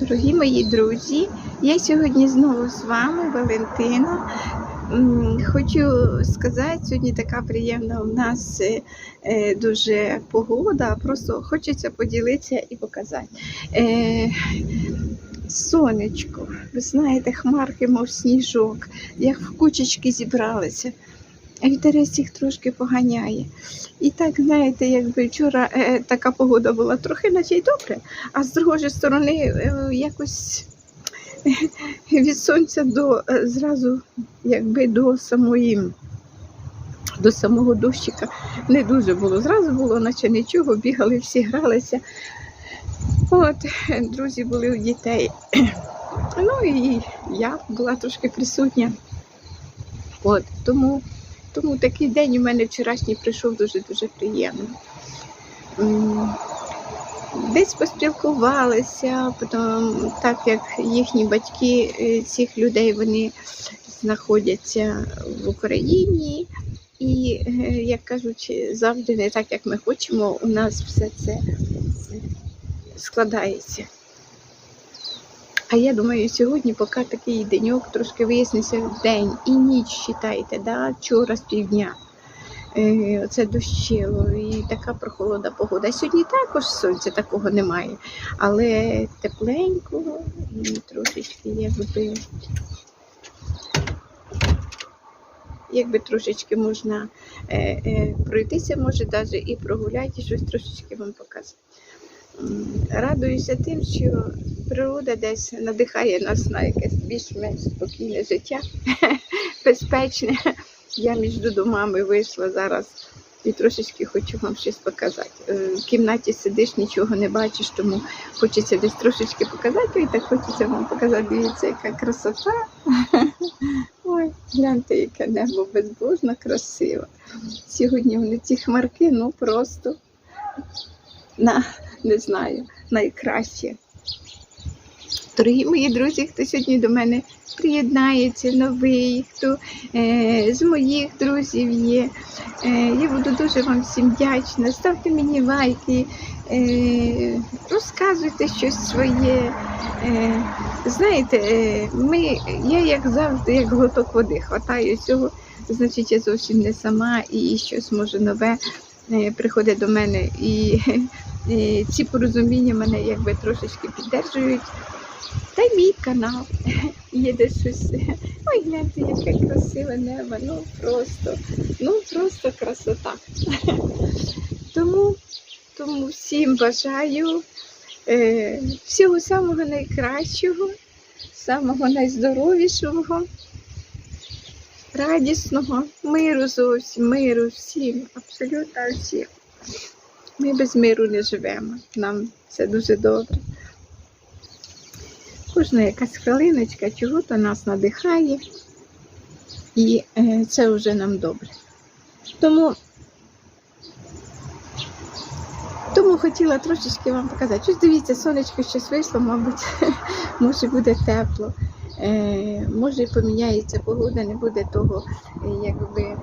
Дорогі мої друзі, я сьогодні знову з вами, Валентина. Хочу сказати, сьогодні така приємна у нас е, е, дуже погода. Просто хочеться поділитися і показати. Е, Сонечко, ви знаєте, хмарки, мов сніжок, як в кучечки зібралися. Вітерець їх трошки поганяє. І так, знаєте, якби вчора е, така погода була трохи наче й добре, а з другої сторони е, якось від сонця до е, зразу якби до самої. До самого дощика не дуже було. Зразу було, наче нічого, бігали, всі гралися. От, друзі були у дітей. Ну і я була трошки присутня. От, тому, тому такий день у мене вчорашній прийшов дуже-дуже приємно. Десь поспілкувалися, потім, так як їхні батьки е, цих людей вони знаходяться в Україні, і, е, як кажуть, завжди не так, як ми хочемо, у нас все це складається. А я думаю, сьогодні, поки такий деньок, трошки виясниться день і ніч, вважайте, да? вчора з півдня. Е, Оце дощило і така прохолода погода. Сьогодні також сонця такого немає, але тепленько і трошечки якби, якби трошечки можна е, е, пройтися, може навіть і прогуляти, щось трошечки вам показати. Радуюся тим, що природа десь надихає нас на якесь більш-менш спокійне життя, безпечне. Я між домами вийшла зараз і трошечки хочу вам щось показати. Е, В кімнаті сидиш, нічого не бачиш, тому хочеться десь трошечки показати, і так хочеться вам показати. Дивіться, яка красота. Ой, гляньте, яке небо безбожно красиве. Сьогодні вони ці хмарки, ну просто на не знаю, найкраще. Дорогі мої друзі, хто сьогодні до мене приєднається, новий, хто е, з моїх друзів є. Е, я буду дуже вам всім вдячна. Ставте мені лайки, е, розказуйте щось своє. Е, знаєте, е, ми, я як завжди, як глоток води, хватаю цього, значить, я зовсім не сама і щось може нове е, приходить до мене. І і ці порозуміння мене якби трошечки піддержують. Та й мій канал є десь щось. Ой, гляньте, яке красиве небо. Ну просто, ну просто красота. Тому, тому всім бажаю е, всього самого найкращого, самого найздоровішого, радісного, миру зовсім, миру всім, абсолютно всім. Ми без миру не живемо. Нам це дуже добре. Кожна якась хвилиночка чого-то нас надихає, і е, це вже нам добре. Тому, тому хотіла трошечки вам показати. Щось дивіться, сонечко щось вийшло, мабуть, може буде тепло. Е, може поміняється погода, не буде того, якби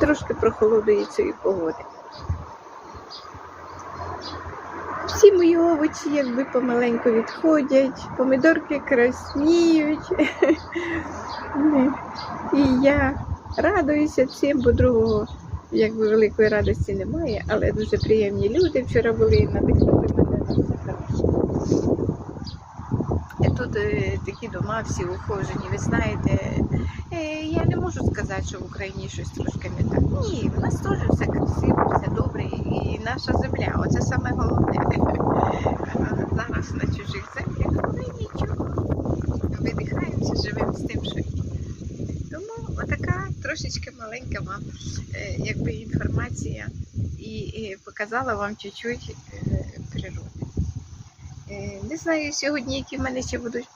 трошки прохолодує цієї погоди. Всі мої овочі якби помаленьку відходять, помидорки красніють. І я радуюся цим, бо другого якби великої радості немає, але дуже приємні люди вчора були і надихнули мене на все хороше. Тут е, такі дома всі ухожені, ви знаєте, Я не можу сказати, що в Україні щось трошки не так. Ні, в нас теж все красиво, все добре, і наша земля. Оце саме головне. Зараз на чужих землях, і нічого. Видихаємося, живемо з тим, що є. Тому отака трошечки маленька вам е, якби інформація і, показала вам чуть-чуть е, природи. Е, Не знаю сьогодні, які в мене ще будуть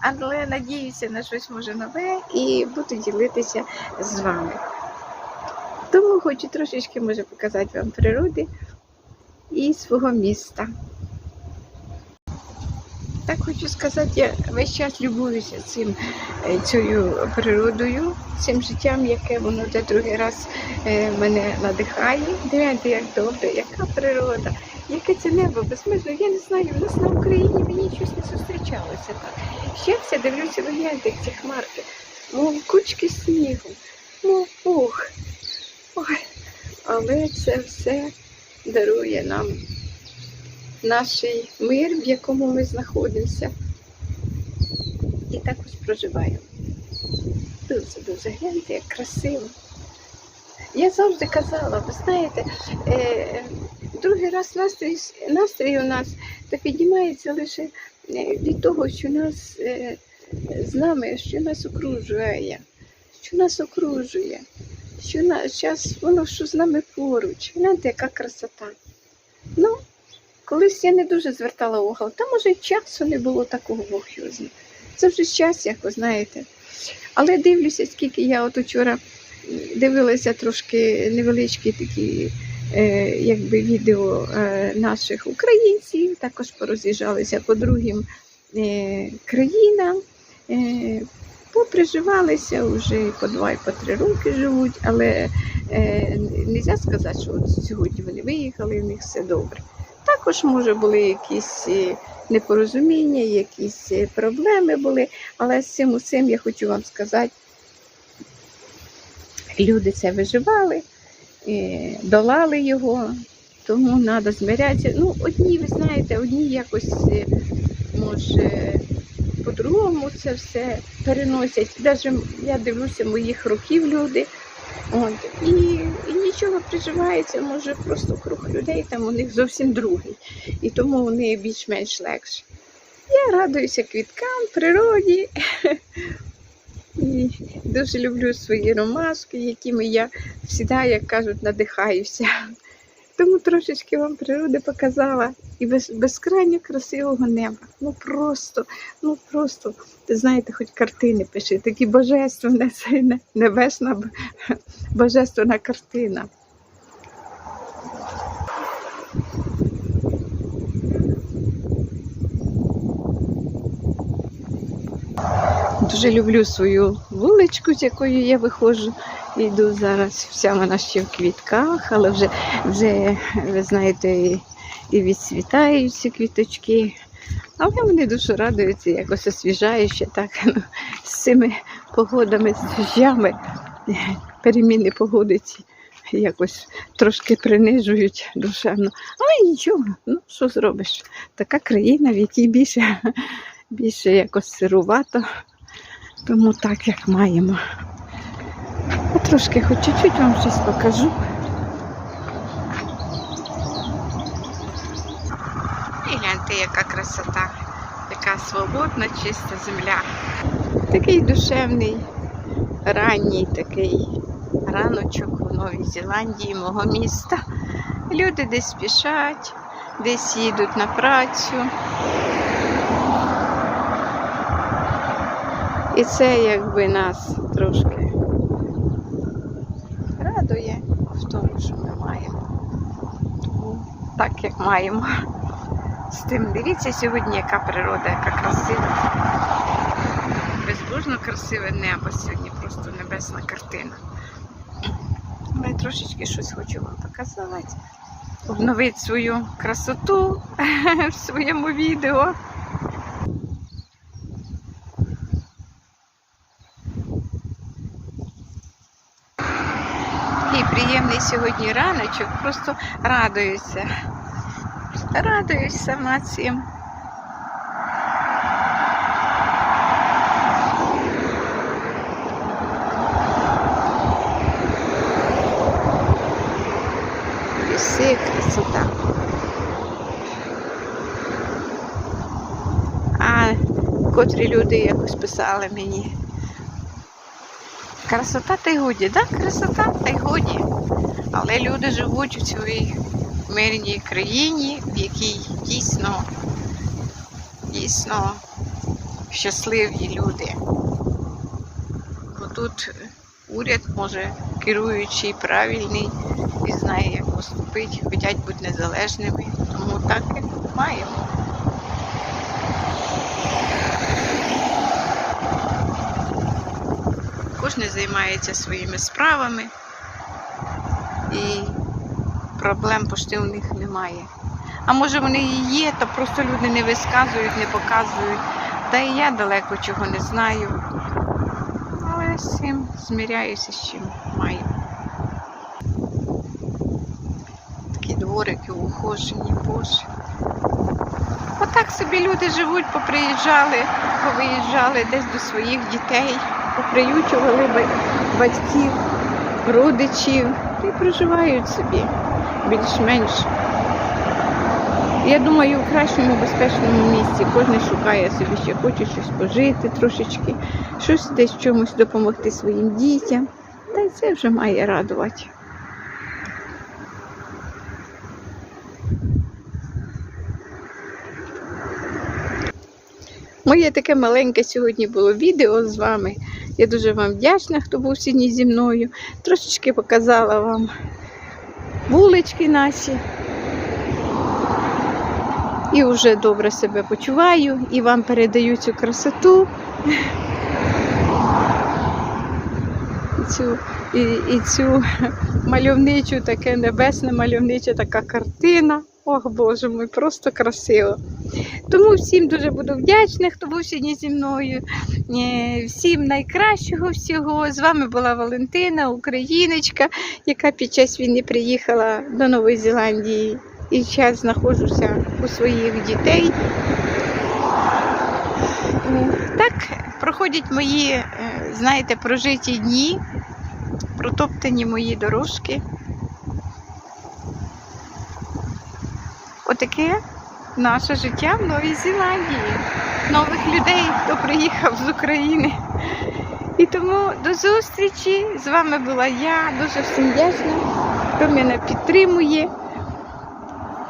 але надіюся на щось може нове і буду ділитися з вами. Тому хочу трошечки може показати вам природи і свого міста. Так хочу сказати, я весь час любуюся цим, е, цією природою, цим життям, яке воно вже другий раз е, мене надихає. Дивіться, як добре, яка природа, яке це небо безмежно. Я не знаю, в нас на Україні мені щось не зустрічалося так. Ще дивлюся, ви гляньте, ці хмарки, мов кучки снігу, мов пух. Ой, але це все дарує нам наш мир, в якому ми знаходимося. І також проживаємо. Дуже дуже гляньте, як красиво. Я завжди казала, ви знаєте, е, другий раз настрій, настрій у нас та піднімається лише е, від того, що нас е, з нами, що нас окружує, що нас окружує, що на час воно що з нами поруч. Гляньте, яка красота. Ну, колись я не дуже звертала увагу, та може часу не було такого Бог. Це вже час, як ви знаєте. Але дивлюся, скільки я от учора дивилася трошки невеличкі такі е, якби відео е, наших українців, також пороз'їжджалися по другим е, країнам. Е, поприживалися вже по два і по три роки живуть, але е, не можна сказати, що от сьогодні вони виїхали, в них все добре. Також, може, були якісь е, непорозуміння, якісь е, проблеми були, але з цим усім я хочу вам сказати, люди це виживали, е, долали його, тому треба змирятися. Ну, одні, ви знаєте, одні якось, е, може, по-другому це все переносять. Даже я дивлюся моїх років люди. От, і, і нічого приживається, може просто круг людей там у них зовсім другий. І тому вони більш-менш легші. Я радуюся квіткам, природі. І дуже люблю свої ромашки, якими я завжди, як кажуть, надихаюся. Тому трошечки вам природи показала і без, безкрайньо красивого неба. Ну просто, ну просто, знаєте, хоч картини пиши, такі божественна, це небесна божественна картина. Дуже люблю свою вуличку, з якою я виходжу. Йду зараз, вся вона ще в квітках, але вже, вже ви знаєте, і, і відцвітають ці квіточки. Але вони дуже радуються, якось освіжаюче, так ну, з цими погодами, з дощами, переміни погоди якось трошки принижують душевно. Але нічого, ну що зробиш? Така країна, в якій більше, більше якось сирувато. Тому так, як маємо. Я трошки хоч чуть-чуть вам щось покажу. І гляньте, яка красота, яка свободна, чиста земля. Такий душевний, ранній такий раночок у Новій Зеландії, мого міста. Люди десь спішать, десь їдуть на працю. І це якби нас трошки радує в тому, що ми маємо. Тому так як маємо. З тим дивіться сьогодні, яка природа, яка красива. Безбожно красиве небо сьогодні, просто небесна картина. Я трошечки щось хочу вам показати. Обновити свою красоту в своєму відео. Такий приємний сьогодні раночок, просто радуюся. Радуюсь сама цим. Ліси, красота. А котрі люди якось писали мені. Красота та й годі, так? Красота та й годі. Але люди живуть у цій мирній країні, в якій дійсно, дійсно щасливі люди. Бо тут уряд може керуючий, правильний і знає, як поступити, хочуть бути незалежними. Тому так і маємо. Кожен займається своїми справами і проблем пошти у них немає. А може вони і є, то просто люди не висказують, не показують. Та і я далеко чого не знаю. Але цим зміряюся з чим маю. Такі дворики ухожені, боже. Отак собі люди живуть, поприїжджали, повиїжджали десь до своїх дітей, поприючували батьків, родичів проживають собі більш-менш. Я думаю, в кращому безпечному місці кожен шукає собі ще хоче щось пожити трошечки, щось десь чомусь допомогти своїм дітям. Та й це вже має радувати. Моє таке маленьке сьогодні було відео з вами. Я дуже вам вдячна, хто був сьогодні зі мною. Трошечки показала вам вулички наші. І вже добре себе почуваю, і вам передаю цю красоту. І цю, і, і цю мальовничу, таке небесне мальовнича така картина. Ох, Боже мій, просто красиво. Тому всім дуже буду вдячна, хто був сьогодні зі мною. Е, Всім найкращого всього. З вами була Валентина, україночка, яка під час війни приїхала до Нової Зеландії. І зараз знаходжуся у своїх дітей. Так проходять мої, е, знаєте, прожиті дні, протоптані мої дорожки. Отаке наше життя в Новій Зеландії. Нових людей, хто приїхав з України. І тому до зустрічі. З вами була я. Дуже всім вдячна, хто мене підтримує.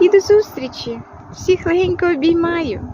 І до зустрічі. Всіх легенько обіймаю.